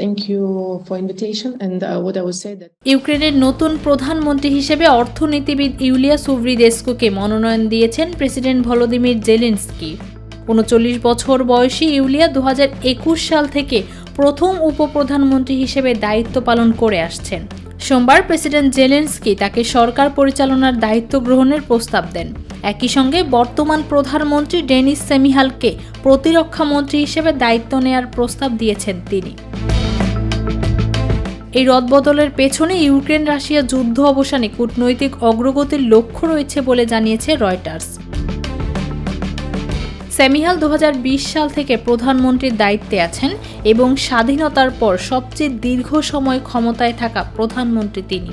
Uh, ইউক্রেনের নতুন প্রধানমন্ত্রী হিসেবে অর্থনীতিবিদ ইউলিয়া সুভরিদেস্কুকে মনোনয়ন দিয়েছেন প্রেসিডেন্ট ভলোদিমির জেলেন্সকি। উনচল্লিশ বছর বয়সী ইউলিয়া দু হাজার একুশ সাল থেকে প্রথম উপপ্রধানমন্ত্রী হিসেবে দায়িত্ব পালন করে আসছেন। সোমবার প্রেসিডেন্ট জেলেন্সকি তাকে সরকার পরিচালনার দায়িত্ব গ্রহণের প্রস্তাব দেন। একই সঙ্গে বর্তমান প্রধানমন্ত্রী ডেনিস সেমিহালকে প্রতিরক্ষা মন্ত্রী হিসেবে দায়িত্ব নেয়ার প্রস্তাব দিয়েছেন তিনি। এই রদবদলের পেছনে ইউক্রেন রাশিয়া যুদ্ধ অবসানে কূটনৈতিক অগ্রগতির লক্ষ্য রয়েছে বলে জানিয়েছে রয়টার্স। সেমিহাল দু সাল থেকে প্রধানমন্ত্রীর দায়িত্বে আছেন এবং স্বাধীনতার পর সবচেয়ে দীর্ঘ সময় ক্ষমতায় থাকা প্রধানমন্ত্রী তিনি।